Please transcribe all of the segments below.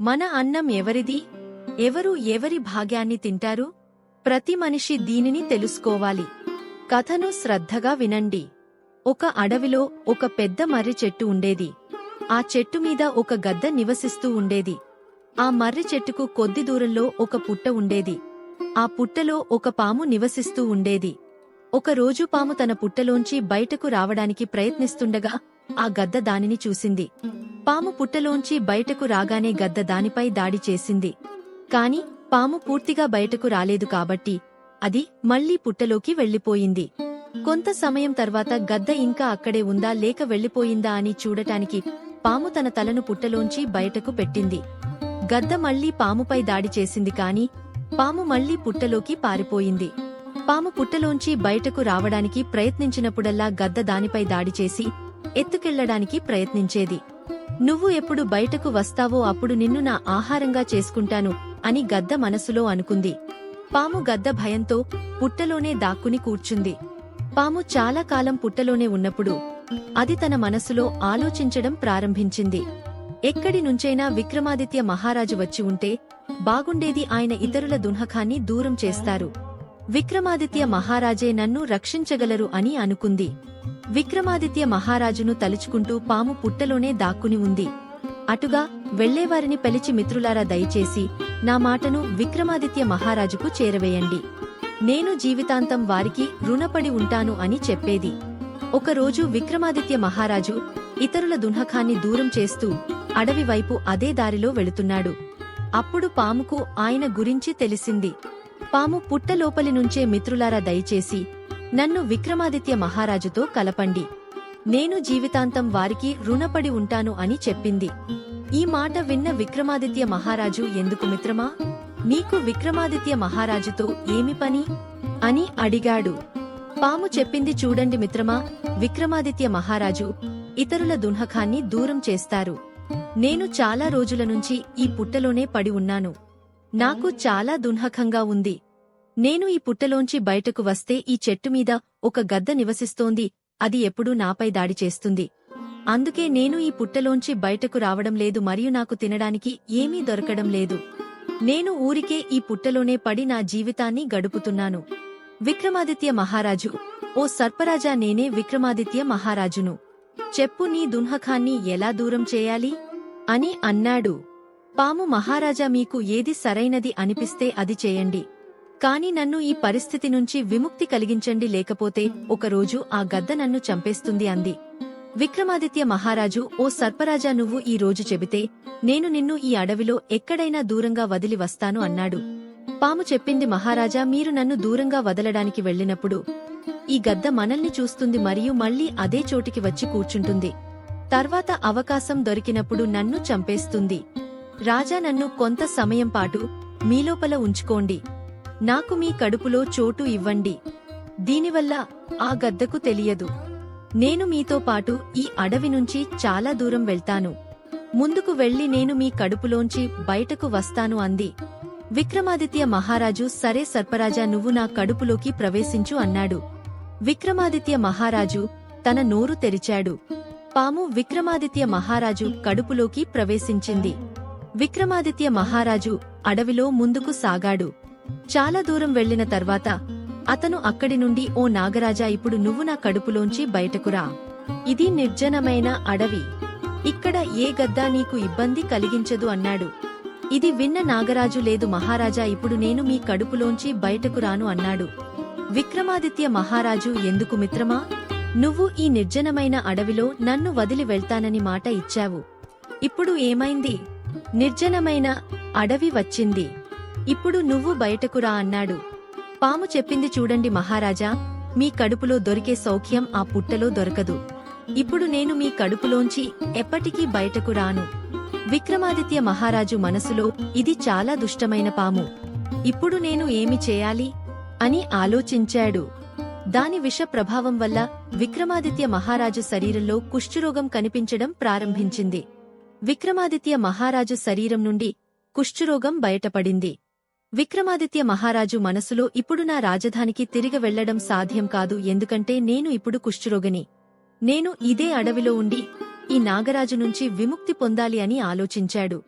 మన అన్నం ఎవరిది? ఎవరు ఎవరి భాగ్యాన్ని తింటారు? ప్రతి మనిషి దీనిని తెలుసుకోవాలి. కథను శ్రద్ధగా వినండి. ఒక అడవిలో ఒక పెద్ద మర్రి చెట్టు ఉండేది. ఆ చెట్టు మీద ఒక గద్ద నివసిస్తూ ఉండేది. ఆ మర్రి చెట్టుకు కొద్ది దూరంలో ఒక పుట్ట ఉండేది. ఆ పుట్టలో ఒక పాము నివసిస్తూ ఉండేది. ఒక రోజు పాము తన పుట్టలోంచి బయటకు రావడానికి ప్రయత్నిస్తుండగా ఆ గద్ద దానిని చూసింది. పాము పుట్టలోంచి బయటకు రాగానే గద్ద దానిపై దాడి చేసింది. కాని పాము పూర్తిగా బయటకు రాలేదు కాబట్టి అది మళ్ళీ పుట్టలోకి వెళ్ళిపోయింది కొంత సమయం తర్వాత గద్ద ఇంకా అక్కడే ఉందా లేక వెళ్ళిపోయిందా అని చూడటానికి పాము తన తలను పుట్టలోంచి బయటకు పెట్టింది. గద్ద మళ్ళీ పాముపై దాడి చేసింది కాని పాము మళ్ళీ పుట్టలోకి పారిపోయింది. పాము పుట్టలోంచి బయటకు రావడానికి ప్రయత్నించినప్పుడల్లా గద్ద దానిపై దాడి చేసి ఎత్తుకెళ్ళడానికి ప్రయత్నించేది. నువ్వు ఎప్పుడు బయటకు వస్తావో అప్పుడు నిన్ను నా ఆహారంగా చేసుకుంటాను అని గద్ద మనసులో అనుకుంది. పాము గద్ద భయంతో పుట్టలోనే దాక్కుని కూర్చుంది. పాము చాలా కాలం పుట్టలోనే ఉన్నప్పుడు అది తన మనసులో ఆలోచించడం ప్రారంభించింది. ఎక్కడి నుంచైనా విక్రమాదిత్య మహారాజు వచ్చి ఉంటే బాగుండేది ఆయన ఇతరుల దున్హకాన్ని దూరం చేస్తారు. విక్రమాదిత్య మహారాజే నన్ను రక్షించగలరు అని అనుకుంది. విక్రమాదిత్య మహారాజును తలుచుకుంటూ పాము పుట్టలోనే దాక్కుని ఉంది. అటుగా వెళ్ళేవారిని పిలిచి మిత్రులారా దయచేసి నా మాటను విక్రమాదిత్య మహారాజుకు చేరవేయండి. నేను జీవితాంతం వారికి రుణపడి ఉంటాను అని చెప్పేది. ఒకరోజు విక్రమాదిత్య మహారాజు ఇతరుల దున్హకాన్ని దూరం చేస్తూ అడవి వైపు అదే దారిలో వెళుతున్నాడు. అప్పుడు పాముకు ఆయన గురించి తెలిసింది. పాము పుట్టలోపలి నుంచే మిత్రులారా దయచేసి నన్ను విక్రమాదిత్య మహారాజుతో కలపండి. నేను జీవితాంతం వారికి రుణపడి ఉంటాను అని చెప్పింది. ఈ మాట విన్న విక్రమాదిత్య మహారాజు ఎందుకు మిత్రమా? నీకు విక్రమాదిత్య మహారాజుతో ఏమి పని అని అడిగాడు. పాము చెప్పింది చూడండి మిత్రమా విక్రమాదిత్య మహారాజు ఇతరుల దున్హకాన్ని దూరం చేస్తారు. నేను చాలా రోజుల నుంచి ఈ పుట్టలోనే పడి ఉన్నాను. నాకు చాలా దున్హకంగా ఉంది. నేను ఈ పుట్టలోంచి బయటకు వస్తే ఈ చెట్టు మీద ఒక గద్ద నివసిస్తోంది. అది ఎప్పుడూ నాపై దాడి చేస్తుంది. అందుకే నేను ఈ పుట్టలోంచి బయటకు రావడం లేదు మరియు నాకు తినడానికి ఏమీ దొరకడం లేదు. నేను ఊరికే ఈ పుట్టలోనే పడి నా జీవితాన్ని గడుపుతున్నాను. విక్రమాదిత్య మహారాజు. ఓ సర్పరాజా నేనే విక్రమాదిత్య మహారాజును. చెప్పు నీ దున్హఖాన్ని ఎలా దూరం చేయాలి? అని అన్నాడు. పాము మహారాజా మీకు ఏది సరైనది అనిపిస్తే అది చేయండి. కాని నన్ను ఈ పరిస్థితి నుంచి విముక్తి కలిగించండి లేకపోతే ఒకరోజు ఆ గద్ద నన్ను చంపేస్తుంది అంది. విక్రమాదిత్య మహారాజు ఓ సర్పరాజా నువ్వు ఈ రోజు చెబితే నేను నిన్ను ఈ అడవిలో ఎక్కడైనా దూరంగా వదిలి వస్తాను అన్నాడు. పాము చెప్పింది మహారాజా మీరు నన్ను దూరంగా వదలడానికి వెళ్ళినప్పుడు ఈ గద్ద మనల్ని చూస్తుంది మరియు మళ్ళీ అదే చోటికి వచ్చి కూర్చుంటుంది. తర్వాత అవకాశం దొరికినప్పుడు నన్ను చంపేస్తుంది. రాజా నన్ను కొంత సమయం పాటు మీలోపల ఉంచుకోండి. నాకు మీ కడుపులో చోటు ఇవ్వండి. దీనివల్ల ఆ గద్దకు తెలియదు. నేను మీతో పాటు ఈ అడవి నుంచి చాలా దూరం వెళ్తాను. ముందుకు వెళ్ళి నేను మీ కడుపులోంచి బయటకు వస్తాను అంది. విక్రమాదిత్య మహారాజు సరే సర్పరాజా నువ్వు నా కడుపులోకి ప్రవేశించు అన్నాడు. విక్రమాదిత్య మహారాజు తన నోరు తెరిచాడు. పాము విక్రమాదిత్య మహారాజు కడుపులోకి ప్రవేశించింది. విక్రమాదిత్య మహారాజు అడవిలో ముందుకు సాగాడు. చాలా దూరం వెళ్ళిన తర్వాత అతను అక్కడి నుండి ఓ నాగరాజా ఇప్పుడు నువ్వు నా కడుపులోంచి బయటకురా ఇది నిర్జనమైన అడవి. ఇక్కడ ఏ గద్దా నీకు ఇబ్బంది కలిగించదు అన్నాడు. ఇది విన్న నాగరాజు లేదు మహారాజా ఇప్పుడు నేను మీ కడుపులోంచి బయటకు రాను అన్నాడు. విక్రమాదిత్య మహారాజు ఎందుకు మిత్రమా? నువ్వు ఈ నిర్జనమైన అడవిలో నన్ను వదిలి వెళ్తానని మాట ఇచ్చావు. ఇప్పుడు ఏమైంది? నిర్జనమైన అడవి వచ్చింది. ఇప్పుడు నువ్వు బయటకురా అన్నాడు. పాము చెప్పింది చూడండి మహారాజా మీ కడుపులో దొరికే సౌఖ్యం ఆ పుట్టలో దొరకదు. ఇప్పుడు నేను మీ కడుపులోంచి ఎప్పటికీ బయటకు రాను. విక్రమాదిత్య మహారాజు మనసులో ఇది చాలా దుష్టమైన పాము. ఇప్పుడు నేను ఏమి చేయాలి? అని ఆలోచించాడు. దాని విష ప్రభావం వల్ల విక్రమాదిత్య మహారాజు శరీరంలో కుష్ఠురోగం కనిపించడం ప్రారంభించింది. విక్రమాదిత్య మహారాజు శరీరం నుండి కుష్ఠురోగం బయటపడింది. విక్రమాదిత్య మహారాజు మనసులో ఇప్పుడు నా రాజధానికి తిరిగి వెళ్ళడం సాధ్యం కాదు ఎందుకంటే నేను ఇప్పుడు కుష్ఠరోగిని. నేను ఇదే అడవిలో ఉండి ఈ నాగరాజు నుంచి విముక్తి పొందాలి అని ఆలోచించాడు.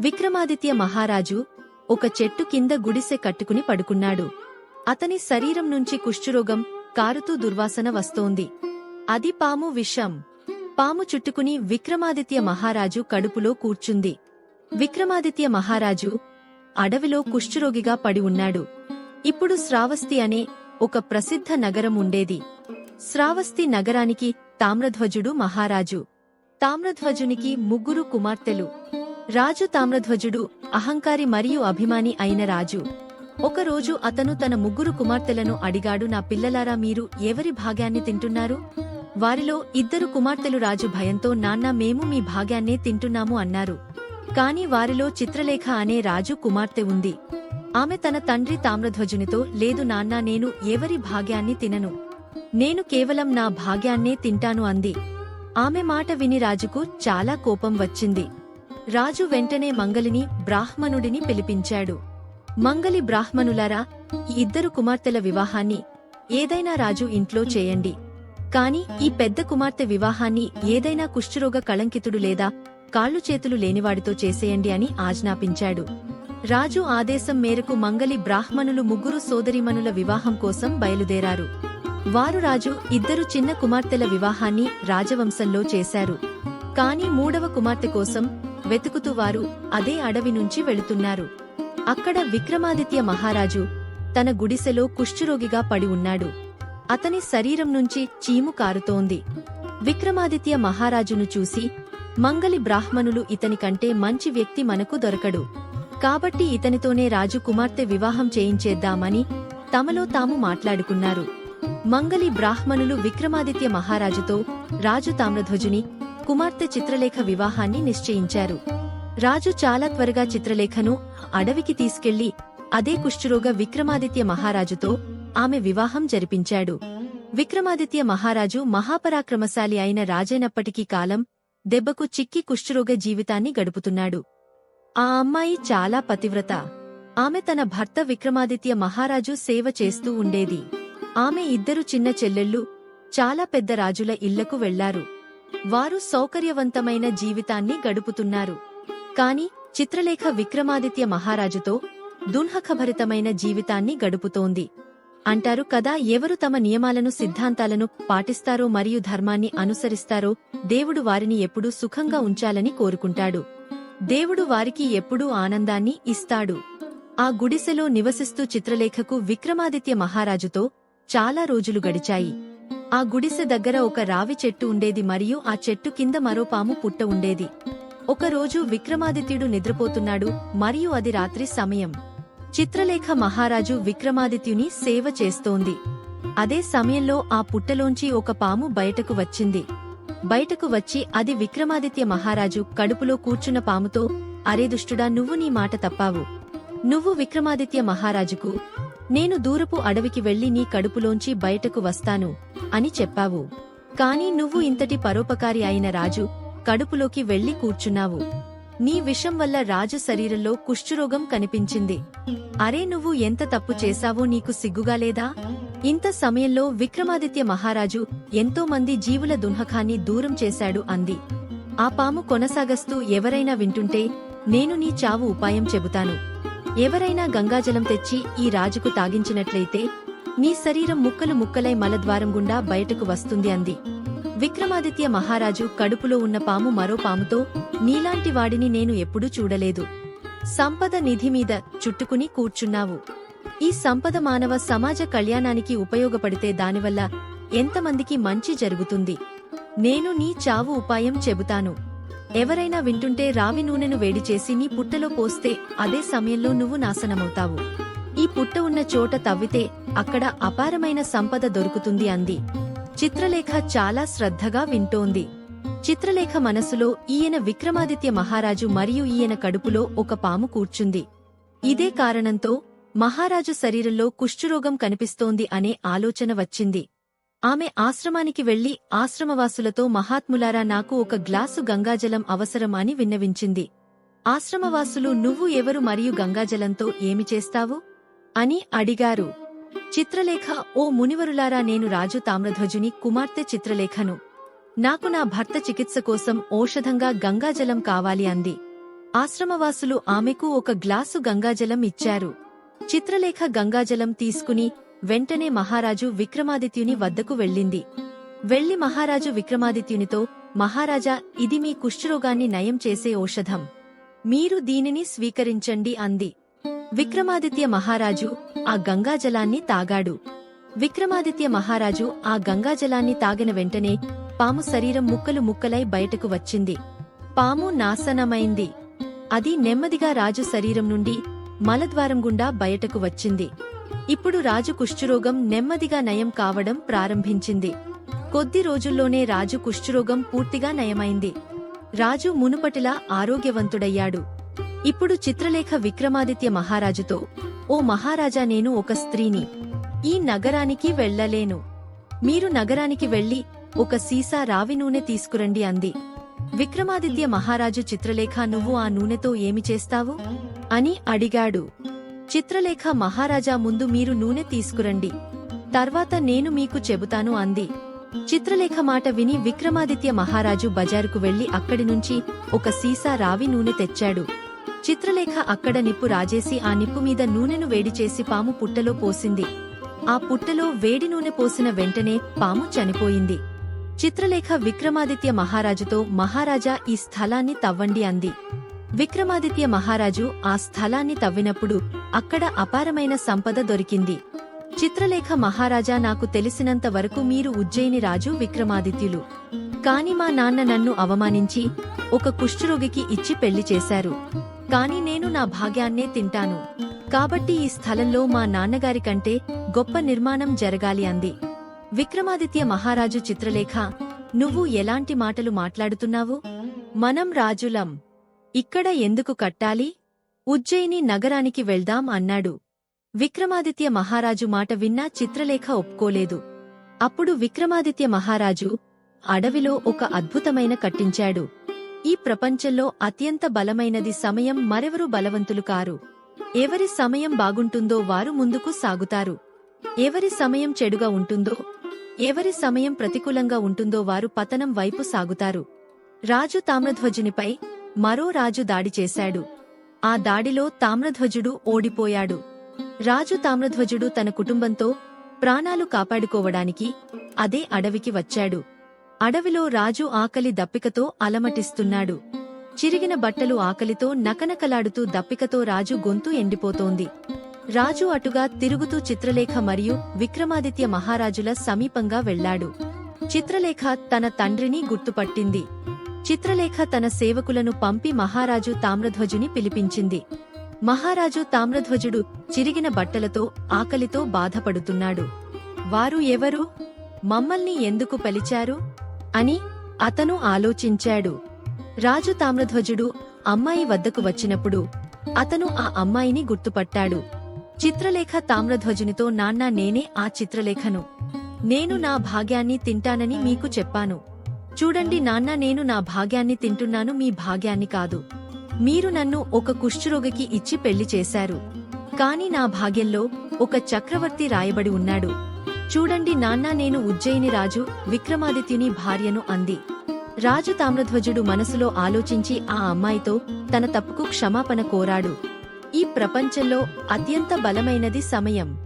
విక్రమాదిత్య మహారాజు ఒక చెట్టు కింద గుడిసె కట్టుకుని పడుకున్నాడు. అతని శరీరం నుంచి కుష్ఠరోగం కారుతూ దుర్వాసన వస్తోంది. అది పాము విషం. పాము చుట్టుకుని విక్రమాదిత్య మహారాజు కడుపులో కూర్చుంది. విక్రమాదిత్య మహారాజు అడవిలో కుష్ఠరోగిగా పడి ఉన్నాడు. ఇప్పుడు శ్రావస్తి అనే ఒక ప్రసిద్ధ నగరం ఉండేది. శ్రావస్తి నగరానికి తామ్రధ్వజుడు మహారాజు. తామ్రధ్వజునికి ముగ్గురు కుమార్తెలు. రాజు తామ్రధ్వజుడు అహంకారి మరియు అభిమాని అయిన రాజు. ఒకరోజు అతను తన ముగ్గురు కుమార్తెలను అడిగాడు నా పిల్లలారా మీరు ఎవరి భాగ్యాన్ని తింటున్నారు? వారిలో ఇద్దరు కుమార్తెలు రాజు భయంతో నాన్న మేము మీ భాగ్యాన్నే తింటున్నాము అన్నారు. కాని వారిలో చిత్రలేఖ అనే రాజు కుమార్తె ఉంది. ఆమె తన తండ్రి తామ్రధ్వజునితో లేదు నాన్న నేను ఎవరి భాగ్యాన్ని తినను. నేను కేవలం నా భాగ్యాన్నే తింటాను అంది. ఆమె మాట విని రాజుకు చాలా కోపం వచ్చింది. రాజు వెంటనే మంగలిని బ్రాహ్మణుడిని పిలిపించాడు. మంగలి బ్రాహ్మణులారా ఈ ఇద్దరు కుమార్తెల వివాహాన్ని ఏదైనా రాజు ఇంట్లో చేయండి. కాని ఈ పెద్ద కుమార్తె వివాహాన్ని ఏదైనా కుష్ఠరోగ కళంకితుడు లేదా కాళ్ళు చేతులు లేనివాడితో చేసేయండి అని ఆజ్ఞాపించాడు. రాజు ఆదేశం మేరకు మంగలి బ్రాహ్మణులు ముగ్గురు సోదరిమనుల వివాహం కోసం బయలుదేరారు. వారు రాజు ఇద్దరు చిన్న కుమార్తెల వివాహాన్ని రాజవంశంలో చేశారు. కాని మూడవ కుమార్తె కోసం వెతుకుతూ వారు అదే అడవి నుంచి వెళుతున్నారు. అక్కడ విక్రమాదిత్య మహారాజు తన గుడిసెలో కుష్ఠురోగిగా పడి ఉన్నాడు. అతని శరీరం నుంచి చీము కారుతోంది. విక్రమాదిత్య మహారాజును చూసి మంగలి బ్రాహ్మణులు ఇతని కంటే మంచి వ్యక్తి మనకు దొరకడు. కాబట్టి ఇతనితోనే రాజు కుమార్తె వివాహం చేయించేద్దామని తమలో తాము మాట్లాడుకున్నారు. మంగలి బ్రాహ్మణులు విక్రమాదిత్య మహారాజుతో రాజు తామ్రధ్వజుని కుమార్తె చిత్రలేఖ వివాహాన్ని నిశ్చయించారు. రాజు చాలా త్వరగా చిత్రలేఖను అడవికి తీసుకెళ్ళి అదే కుష్ఠురోగ విక్రమాదిత్య మహారాజుతో ఆమె వివాహం జరిపించాడు. విక్రమాదిత్య మహారాజు మహాపరాక్రమశాలి అయిన రాజైనప్పటికీ కాలం దెబ్బకు చిక్కి కుష్ఠరోగ జీవితాన్ని గడుపుతున్నాడు. ఆ అమ్మాయి చాలా పతివ్రత. ఆమె తన భర్త విక్రమాదిత్య మహారాజు సేవ చేస్తూ ఉండేది. ఆమె ఇద్దరు చిన్న చెల్లెళ్ళు చాలా పెద్ద రాజుల ఇళ్ళకు వెళ్ళారు. వారు సౌకర్యవంతమైన జీవితాన్ని గడుపుతున్నారు. కాని చిత్రలేఖ విక్రమాదిత్య మహారాజుతో దున్హఖభరితమైన జీవితాన్ని గడుపుతోంది. అంటారు కదా ఎవరు తమ నియమాలను సిద్ధాంతాలను పాటిస్తారో మరియు ధర్మాన్ని అనుసరిస్తారో దేవుడు వారిని ఎప్పుడూ సుఖంగా ఉంచాలని కోరుకుంటాడు. దేవుడు వారికి ఎప్పుడూ ఆనందాన్ని ఇస్తాడు. ఆ గుడిసెలో నివసిస్తూ చిత్రలేఖకు విక్రమాదిత్య మహారాజుతో చాలా రోజులు గడిచాయి. ఆ గుడిసె దగ్గర ఒక రావి చెట్టు ఉండేది మరియు ఆ చెట్టు కింద మరో పాము పుట్ట ఉండేది. ఒకరోజు విక్రమాదిత్యుడు నిద్రపోతున్నాడు మరియు అది రాత్రి సమయం. చిత్రలేఖ మహారాజు విక్రమాదిత్యుని సేవ చేస్తోంది. అదే సమయంలో ఆ పుట్టలోంచి ఒక పాము బయటకు వచ్చింది. బయటకు వచ్చి అది విక్రమాదిత్య మహారాజు కడుపులో కూర్చున్న పాముతో అరే దుష్టుడా నువ్వు నీ మాట తప్పావు. నువ్వు విక్రమాదిత్య మహారాజుకు నేను దూరపు అడవికి వెళ్ళి నీ కడుపులోంచి బయటకు వస్తాను అని చెప్పావు. కాని నువ్వు ఇంతటి పరోపకారి అయిన రాజు కడుపులోకి వెళ్ళి కూర్చున్నావు. నీ విషం వల్ల రాజు శరీరంలో కుష్ఠురోగం కనిపించింది. అరే నువ్వు ఎంత తప్పు చేశావో నీకు సిగ్గుగా లేదా? ఇంత సమయంలో విక్రమాదిత్య మహారాజు ఎంతో మంది జీవుల దున్హకాన్ని దూరం చేశాడు అంది. ఆ పాము కొనసాగస్తూ ఎవరైనా వింటుంటే నేను నీ చావు ఉపాయం చెబుతాను. ఎవరైనా గంగాజలం తెచ్చి ఈ రాజుకు తాగించినట్లయితే నీ శరీరం ముక్కలు ముక్కలై మలద్వారం గుండా బయటకు వస్తుంది అంది. విక్రమాదిత్య మహారాజు కడుపులో ఉన్న పాము మరో పాముతో నీలాంటి వాడిని నేను ఎప్పుడూ చూడలేదు. సంపద నిధి మీద చుట్టుకుని కూర్చున్నావు. ఈ సంపద మానవ సమాజ కళ్యాణానికి ఉపయోగపడితే దానివల్ల ఎంతమందికి మంచి జరుగుతుంది. నేను నీ చావు ఉపాయం చెబుతాను. ఎవరైనా వింటుంటే రావి నూనెను వేడిచేసి నీ పుట్టలో పోస్తే అదే సమయంలో నువ్వు నాశనమవుతావు. ఈ పుట్ట ఉన్న చోట తవ్వితే అక్కడ అపారమైన సంపద దొరుకుతుంది అంది. చిత్రలేఖ చాలా శ్రద్ధగా వింటోంది. చిత్రలేఖ మనసులో ఈయన విక్రమాదిత్య మహారాజు మరియు ఈయన కడుపులో ఒక పాము కూర్చుంది. ఇదే కారణంతో మహారాజు శరీరంలో కుష్ఠురోగం కనిపిస్తోంది అనే ఆలోచన వచ్చింది. ఆమె ఆశ్రమానికి వెళ్ళి ఆశ్రమవాసులతో మహాత్ములారా నాకు ఒక గ్లాసు గంగాజలం అవసరం అని విన్నవించింది. ఆశ్రమవాసులు నువ్వు ఎవరు మరియు గంగాజలంతో ఏమి చేస్తావు? అని అడిగారు. చిత్రలేఖ ఓ మునివరులారా నేను రాజు తామ్రధ్వజుని కుమార్తె చిత్రలేఖను. నాకు నా భర్త చికిత్స కోసం ఔషధంగా గంగాజలం కావాలి అంది. ఆశ్రమవాసులు ఆమెకు ఒక గ్లాసు గంగాజలం ఇచ్చారు. చిత్రలేఖ గంగాజలం తీసుకుని వెంటనే మహారాజు విక్రమాదిత్యుని వద్దకు వెళ్ళింది. వెళ్ళి మహారాజు విక్రమాదిత్యునితో మహారాజా ఇది మీ కుష్ఠరోగాన్ని నయం చేసే ఔషధం. మీరు దీనిని స్వీకరించండి అంది. విక్రమాదిత్య మహారాజు ఆ గంగాజలాన్ని తాగాడు. విక్రమాదిత్య మహారాజు ఆ గంగాజలాన్ని తాగిన వెంటనే పాము శరీరం ముక్కలు ముక్కలై బయటకు వచ్చింది. పాము నాశనమైంది. అది నెమ్మదిగా రాజు శరీరం నుండి మలద్వారం గుండా బయటకు వచ్చింది. ఇప్పుడు రాజు కుష్ఠురోగం నెమ్మదిగా నయం కావడం ప్రారంభించింది. కొద్ది రోజుల్లోనే రాజు కుష్ఠురోగం పూర్తిగా నయమైంది. రాజు మునుపటిలా ఆరోగ్యవంతుడయ్యాడు. ఇప్పుడు చిత్రలేఖ విక్రమాదిత్య మహారాజుతో ఓ మహారాజా నేను ఒక స్త్రీని. ఈ నగరానికి వెళ్ళలేను. మీరు నగరానికి వెళ్ళి ఒక సీసా రావి నూనె తీసుకురండి అంది. విక్రమాదిత్య మహారాజు చిత్రలేఖ నువ్వు ఆ నూనెతో ఏమి చేస్తావు? అని అడిగాడు. చిత్రలేఖ మహారాజా ముందు మీరు నూనె తీసుకురండి. తర్వాత నేను మీకు చెబుతాను అంది. చిత్రలేఖ మాట విని విక్రమాదిత్య మహారాజు బజారుకు వెళ్ళి అక్కడి నుంచి ఒక సీసా రావి నూనె తెచ్చాడు. చిత్రలేఖ అక్కడ నిప్పు రాజేసి ఆ నిప్పు మీద నూనెను వేడి చేసి పాము పుట్టలో పోసింది. ఆ పుట్టలో వేడి నూనె పోసిన వెంటనే పాము చనిపోయింది. చిత్రలేఖ విక్రమాదిత్య మహారాజుతో మహారాజా ఈ స్థలాన్ని తవ్వండి అంది. విక్రమాదిత్య మహారాజు ఆ స్థలాన్ని తవ్వినప్పుడు అక్కడ అపారమైన సంపద దొరికింది. చిత్రలేఖ మహారాజా నాకు తెలిసినంత వరకు మీరు ఉజ్జయిని రాజు విక్రమాదిత్యులు. కాని మా నాన్న నన్ను అవమానించి ఒక కుష్ఠరోగికి ఇచ్చి పెళ్ళి చేశారు. కాని నేను నా భాగ్యాన్నే తింటాను. కాబట్టి ఈ స్థలంలో మా నాన్నగారి కంటే గొప్ప నిర్మాణం జరగాలి అంది. విక్రమాదిత్య మహారాజు చిత్రలేఖ నువ్వు ఎలాంటి మాటలు మాట్లాడుతున్నావు? మనం రాజులం. ఇక్కడ ఎందుకు కట్టాలి? ఉజ్జయిని నగరానికి వెళ్దాం అన్నాడు. విక్రమాదిత్య మహారాజు మాట విన్నా చిత్రలేఖ ఒప్పుకోలేదు. అప్పుడు విక్రమాదిత్య మహారాజు అడవిలో ఒక అద్భుతమైన కట్టించాడు. ఈ ప్రపంచంలో అత్యంత బలమైనది సమయం మరెవరు బలవంతులు కారు. ఎవరి సమయం బాగుంటుందో వారు ముందుకు సాగుతారు. ఎవరి సమయం చెడుగా ఉంటుందో ఎవరి సమయం ప్రతికూలంగా ఉంటుందో వారు పతనం వైపు సాగుతారు. రాజు తామ్రధ్వజునిపై మరో రాజు దాడి చేశాడు. ఆ దాడిలో తామ్రధ్వజుడు ఓడిపోయాడు. రాజు తామ్రధ్వజుడు తన కుటుంబంతో ప్రాణాలు కాపాడుకోవడానికి అదే అడవికి వచ్చాడు. అడవిలో రాజు ఆకలి దప్పికతో అలమటిస్తున్నాడు. చిరిగిన బట్టలు ఆకలితో నకనకలాడుతూ దప్పికతో రాజు గొంతు ఎండిపోతోంది. రాజు అటుగా తిరుగుతూ చిత్రలేఖ మరియు విక్రమాదిత్య మహారాజుల సమీపంగా వెళ్ళాడు చిత్రలేఖ తన తండ్రిని గుర్తుపట్టింది. చిత్రలేఖ తన సేవకులను పంపి మహారాజు తామ్రధ్వజుని పిలిపించింది. మహారాజు తామ్రధ్వజుడు చిరిగిన బట్టలతో ఆకలితో బాధపడుతున్నాడు. వారు ఎవరు? మమ్మల్ని ఎందుకు పలిచారు? అని అతను ఆలోచించాడు. రాజు తామ్రధ్వజుడు అమ్మాయి వద్దకు వచ్చినప్పుడు అతను ఆ అమ్మాయిని గుర్తుపట్టాడు. చిత్రలేఖ తామ్రధ్వజునితో నాన్న నేనే ఆ చిత్రలేఖను. నేను నా భాగ్యాన్ని తింటానని మీకు చెప్పాను. చూడండి నాన్న నేను నా భాగ్యాన్ని తింటున్నాను మీ భాగ్యాన్ని కాదు. మీరు నన్ను ఒక కుష్ఠరోగికి ఇచ్చి పెళ్ళి చేశారు. కాని నా భాగ్యంలో ఒక చక్రవర్తి రాయబడి ఉన్నాడు. చూడండి నాన్న నేను ఉజ్జయిని రాజు విక్రమాదిత్యుని భార్యను అంది. రాజు తామ్రధ్వజుడు మనసులో ఆలోచించి ఆ అమ్మాయితో తన తప్పుకు క్షమాపణ కోరాడు. ఈ ప్రపంచంలో అత్యంత బలమైనది సమయం.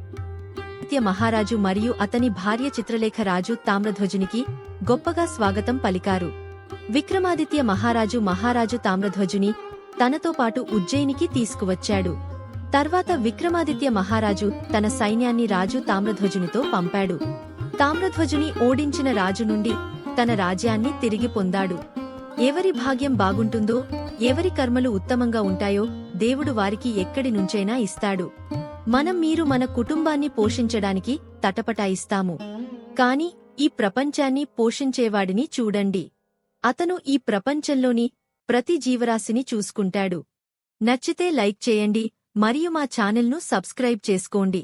మహారాజు మరియు అతని భార్య చిత్రలేఖ రాజు తామ్రధ్వజునికి గొప్పగా స్వాగతం పలికారు. విక్రమాదిత్య మహారాజు మహారాజు తామ్రధ్వజుని తనతో పాటు ఉజ్జయినికి తీసుకువచ్చాడు. తర్వాత విక్రమాదిత్య మహారాజు తన సైన్యాన్ని రాజు తామ్రధ్వజునితో పంపాడు. తామ్రధ్వజుని ఓడించిన రాజు నుండి తన రాజ్యాన్ని తిరిగి పొందాడు. ఎవరి భాగ్యం బాగుంటుందో ఎవరి కర్మలు ఉత్తమంగా ఉంటాయో దేవుడు వారికి ఎక్కడి నుంచైనా ఇస్తాడు. మనం మీరు మన కుటుంబాన్ని పోషించడానికి తటపటాయిస్తాము. కాని ఈ ప్రపంచాన్ని పోషించేవాడిని చూడండి. అతను ఈ ప్రపంచంలోని ప్రతి జీవరాశిని చూసుకుంటాడు. నచ్చితే లైక్ చేయండి మరియు మా ఛానల్ను సబ్స్క్రైబ్ చేసుకోండి.